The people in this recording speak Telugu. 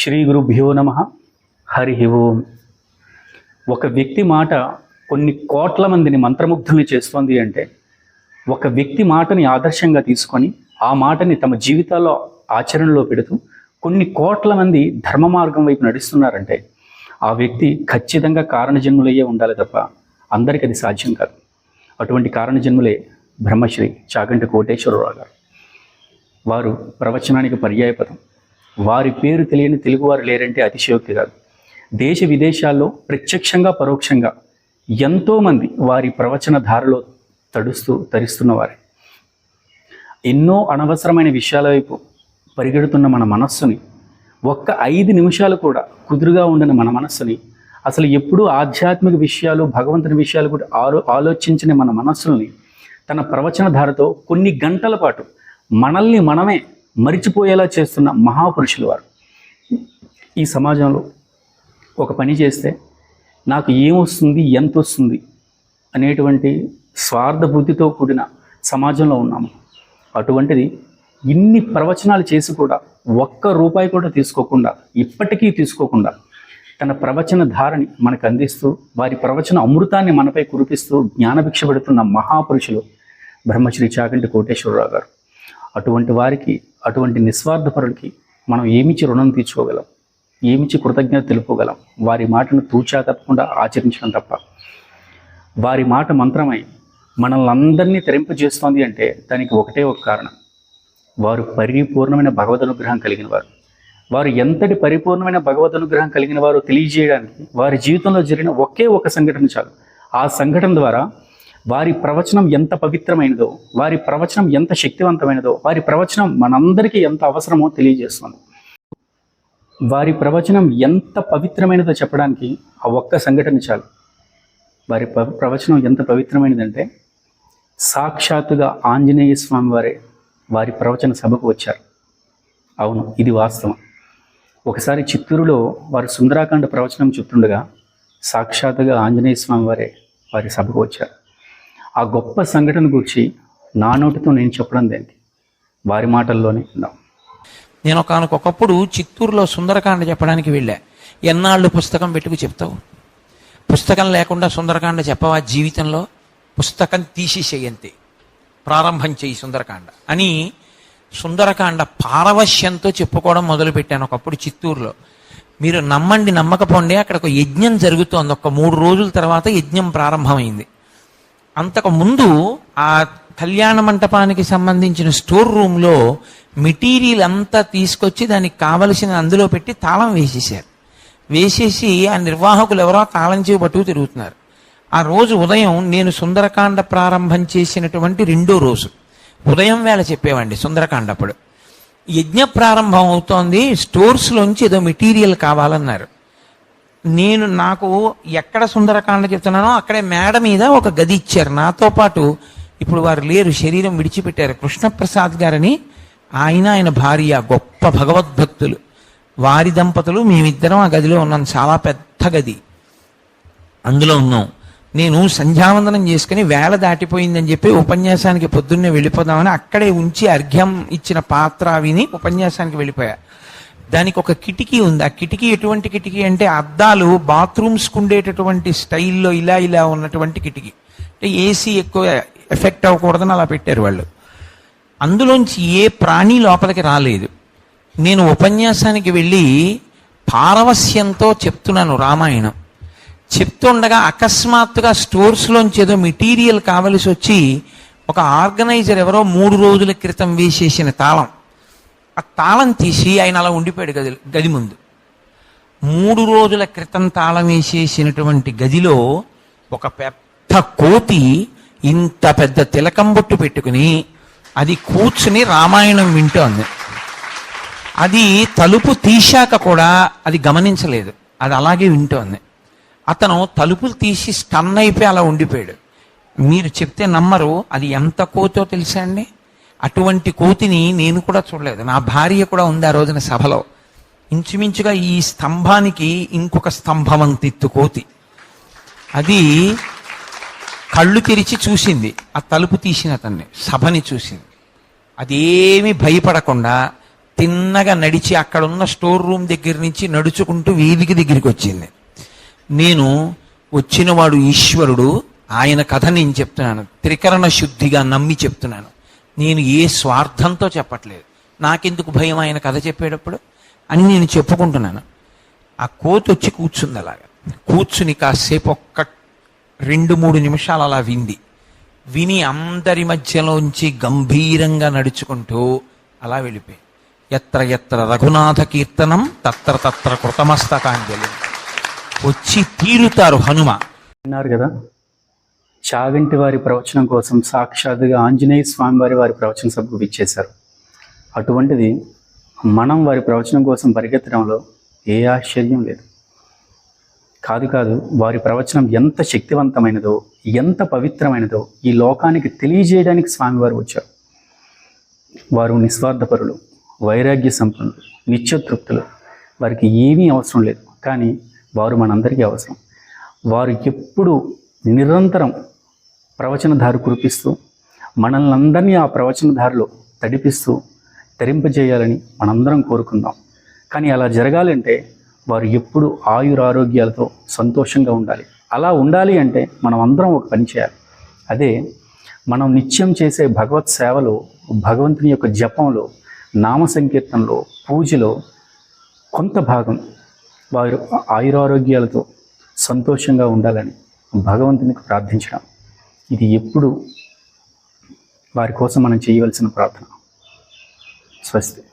శ్రీ గురుభ్యో నమ. హరి ఓం. ఒక వ్యక్తి మాట కొన్ని కోట్ల మందిని మంత్రముగ్ధుల్ని చేస్తోంది అంటే ఒక వ్యక్తి మాటని ఆదర్శంగా తీసుకొని ఆ మాటని తమ జీవితాల్లో ఆచరణలో పెడుతూ కొన్ని కోట్ల మంది ధర్మ మార్గం వైపు నడుస్తున్నారంటే ఆ వ్యక్తి ఖచ్చితంగా కారణజన్ములయ్యే ఉండాలి తప్ప అందరికీ అది సాధ్యం కాదు. అటువంటి కారణజన్ములే బ్రహ్మశ్రీ చాగంటి కోటేశ్వరరావు గారు. వారు ప్రవచనానికి పర్యాయపదం. వారి పేరు తెలియని తెలుగువారు లేరంటే అతిశయోక్తి కాదు. దేశ విదేశాల్లో ప్రత్యక్షంగా పరోక్షంగా ఎంతోమంది వారి ప్రవచన ధారలో తడుస్తూ తరిస్తున్నవారే ఎన్నో అనవసరమైన విషయాల వైపు పరిగెడుతున్న మన మనస్సుని ఒక్క ఐదు నిమిషాలు కూడా కుదురుగా ఉండని మన మనస్సుని అసలు ఎప్పుడూ ఆధ్యాత్మిక విషయాలు భగవంతుని విషయాలు కూడా ఆలో ఆలోచించిన మన మనస్సుల్ని తన ప్రవచన ధారతో కొన్ని గంటల పాటు మనల్ని మనమే మరిచిపోయేలా చేస్తున్న మహాపురుషులు వారు. ఈ సమాజంలో ఒక పని చేస్తే నాకు ఏమొస్తుంది ఎంత వస్తుంది అనేటువంటి స్వార్థబుద్ధితో కూడిన సమాజంలో ఉన్నాము. అటువంటిది ఇన్ని ప్రవచనాలు చేసి కూడా ఒక్క రూపాయి కూడా తీసుకోకుండా ఇప్పటికీ తీసుకోకుండా తన ప్రవచన ధారని మనకు అందిస్తూ వారి ప్రవచన అమృతాన్ని మనపై కురిపిస్తూ జ్ఞానభిక్ష పెడుతున్న మహాపురుషులు బ్రహ్మశ్రీ చాగంటి కోటేశ్వరరావు గారు. అటువంటి వారికి అటువంటి నిస్వార్థపరులకి మనం ఏమిచ్చి రుణం తీర్చుకోగలం? ఏమిచ్చి కృతజ్ఞత తెలుపుకోగలం? వారి మాటను తూచా తప్పకుండా ఆచరించడం తప్ప. వారి మాట మంత్రమై మనల్ని అందరినీ తెరింపజేస్తోంది అంటే దానికి ఒకటే ఒక కారణం. వారు పరిపూర్ణమైన భగవద్ అనుగ్రహం కలిగిన వారు. వారు ఎంతటి పరిపూర్ణమైన భగవద్ అనుగ్రహం కలిగిన వారు తెలియజేయడానికి వారి జీవితంలో జరిగిన ఒకే ఒక సంఘటన చాలు. ఆ సంఘటన ద్వారా వారి ప్రవచనం ఎంత పవిత్రమైనదో వారి ప్రవచనం ఎంత శక్తివంతమైనదో వారి ప్రవచనం మనందరికీ ఎంత అవసరమో తెలియజేస్తుంది. వారి ప్రవచనం ఎంత పవిత్రమైనదో చెప్పడానికి ఆ ఒక్క సంఘటన చాలు. వారి ప్రవచనం ఎంత పవిత్రమైనదంటే సాక్షాత్తుగా ఆంజనేయ స్వామి వారే వారి ప్రవచన సభకు వచ్చారు. అవును ఇది వాస్తవం. ఒకసారి చిత్తూరులో వారు సుందరాకాండ ప్రవచనం చెప్తుండగా సాక్షాత్తుగా ఆంజనేయ స్వామి వారే వారి సభకు వచ్చారు. ఆ గొప్ప సంఘటన గురించి నా నోటితో నేను చెప్పడం దేనికి? వారి మాటల్లోనే ఉన్నాం నేను ఒకనకొకప్పుడు చిత్తూరులో సుందరకాండ చెప్పడానికి వెళ్ళా. ఎన్నాళ్ళు పుస్తకం పెట్టుకు చెప్తావు? పుస్తకం లేకుండా సుందరకాండ చెప్పవా జీవితంలో? పుస్తకం తీసేసేయంతే. ప్రారంభం చేయి సుందరకాండ అని సుందరకాండ పారవశ్యంతో చెప్పుకోవడం మొదలుపెట్టాను ఒకప్పుడు చిత్తూరులో. మీరు నమ్మండి నమ్మకపోండి అక్కడ ఒక యజ్ఞం జరుగుతోంది. ఒక మూడు రోజుల తర్వాత యజ్ఞం ప్రారంభమైంది. అంతకు ముందు ఆ కళ్యాణ మంటపానికి సంబంధించిన స్టోర్ రూమ్లో మెటీరియల్ అంతా తీసుకొచ్చి దానికి కావలసిన అందులో పెట్టి తాళం వేసేసారు వేసేసి ఆ నిర్వాహకులు ఎవరో తాళం చేయి పట్టుకు తిరుగుతున్నారు. ఆ రోజు ఉదయం నేను సుందరకాండ ప్రారంభం చేసినటువంటి రెండో రోజు. ఉదయం వేళ చెప్పేవండి సుందరకాండ అప్పుడు యజ్ఞ ప్రారంభం అవుతోంది స్టోర్స్లోంచి ఏదో మెటీరియల్ కావాలన్నారు. నేను నాకు ఎక్కడ సుందరకాండ చెప్తున్నానో అక్కడే మేడ మీద ఒక గది ఇచ్చారు. నాతో పాటు ఇప్పుడు వారు లేరు. శరీరం విడిచిపెట్టారు. కృష్ణప్రసాద్ గారని ఆయన ఆయన భార్య గొప్ప భగవద్భక్తులు. వారి దంపతులు మేమిద్దరం ఆ గదిలో ఉన్నాం. చాలా పెద్ద గది. అందులో ఉన్నాం. నేను సంధ్యావందనం చేసుకుని వేళ దాటిపోయిందని చెప్పి ఉపన్యాసానికి పొద్దున్నే వెళ్ళిపోదామని అక్కడే ఉంచి అర్ఘ్యం ఇచ్చిన పాత్ర విని ఉపన్యాసానికి వెళ్ళిపోయా. దానికి ఒక కిటికీ ఉంది. ఆ కిటికీ ఎటువంటి కిటికీ అంటే అద్దాలు బాత్రూమ్స్కి ఉండేటటువంటి స్టైల్లో ఇలా ఇలా ఉన్నటువంటి కిటికీ. అంటే ఏసీ ఎక్కువ ఎఫెక్ట్ అవ్వకూడదని అలా పెట్టారు వాళ్ళు. అందులోంచి ఏ ప్రాణి లోపలికి రాలేదు. నేను ఉపన్యాసానికి వెళ్ళి పారవస్యంతో చెప్తున్నాను రామాయణం. చెప్తుండగా అకస్మాత్తుగా స్టోర్స్లోంచి ఏదో మెటీరియల్ కావలసి వచ్చి ఒక ఆర్గనైజర్ ఎవరో మూడు రోజుల క్రితం వేసేసిన తాళం. ఆ తాళం తీసి ఆయన అలా ఉండిపోయాడు గది గది ముందు. మూడు రోజుల క్రితం తాళం వేసేసినటువంటి గదిలో ఒక పెద్ద కోతి ఇంత పెద్ద తిలకం బొట్టు పెట్టుకుని అది కూర్చుని రామాయణం వింటోంది అది తలుపు తీశాక కూడా అది గమనించలేదు. అది అలాగే వింటోంది అతను తలుపులు తీసి స్టన్ అయిపోయి అలా ఉండిపోయాడు. మీరు చెప్తే నమ్మరు అది ఎంత కోతో తెలుసా అండి? అటువంటి కోతిని నేను కూడా చూడలేదు. నా భార్య కూడా ఉంది ఆ రోజున సభలో. ఇంచుమించుగా ఈ స్తంభానికి ఇంకొక స్తంభం అంతిత్తు కోతి. అది కళ్ళు తెరిచి చూసింది. ఆ తలుపు తీసిన అతన్ని సభని చూసింది. అదేమి భయపడకుండా తిన్నగా నడిచి అక్కడున్న స్టోర్ రూమ్ దగ్గర నుంచి నడుచుకుంటూ వీధికి దగ్గరికి వచ్చింది. నేను వచ్చినవాడు ఈశ్వరుడు ఆయన కథ నేను చెప్తున్నాను. త్రికరణ శుద్ధిగా నమ్మి చెప్తున్నాను. నేను ఏ స్వార్థంతో చెప్పట్లేదు. నాకెందుకు భయం ఆయన కథ చెప్పేటప్పుడు? అని నేను చెప్పుకుంటున్నాను. ఆ కోతి వచ్చి కూర్చుంది అలాగా. కూర్చుని కాసేపు ఒక్క రెండు మూడు నిమిషాలు అలా వింది. విని అందరి మధ్యలోంచి గంభీరంగా నడుచుకుంటూ అలా వెళ్ళిపోయి ఎత్ర ఎత్ర రఘునాథ కీర్తనం తత్ర తత్ర కృతమస్తకాంజలి. వచ్చి తీరుతారు హనుమ. విన్నారు కదా? చాగంటి వారి ప్రవచనం కోసం సాక్షాత్తుగా ఆంజనేయ స్వామి వారి వారి ప్రవచన సభకు ఇచ్చేశారు అటువంటిది మనం వారి ప్రవచనం కోసం పరిగెత్తడంలో ఏ ఆశ్చర్యం లేదు. కాదు కాదు వారి ప్రవచనం ఎంత శక్తివంతమైనదో ఎంత పవిత్రమైనదో ఈ లోకానికి తెలియజేయడానికి స్వామివారు వచ్చారు. వారు నిస్వార్థపరులు వైరాగ్య సంపన్నులు నిత్యతృప్తులు. వారికి ఏమీ అవసరం లేదు. కానీ వారు మనందరికీ అవసరం. వారు ఎప్పుడు నిరంతరం ప్రవచనధారు కురిపిస్తూ మనల్ని అందరినీ ఆ ప్రవచనధారలో తడిపిస్తూ తరింపజేయాలని మనందరం కోరుకుందాం. కానీ అలా జరగాలంటే వారు ఎప్పుడు ఆయురారోగ్యాలతో సంతోషంగా ఉండాలి. అలా ఉండాలి అంటే మనం అందరం ఒక పని చేయాలి. అదే మనం నిత్యం చేసే భగవత్ సేవలో భగవంతుని యొక్క జపంలో నామ సంకీర్తనలో పూజలో కొంత భాగం వారు ఆయురారోగ్యాలతో సంతోషంగా ఉండాలని భగవంతునికి ప్రార్థించడం. ఇది ఎప్పుడు వారి కోసం మనం చేయవలసిన ప్రార్థన. స్వస్తి.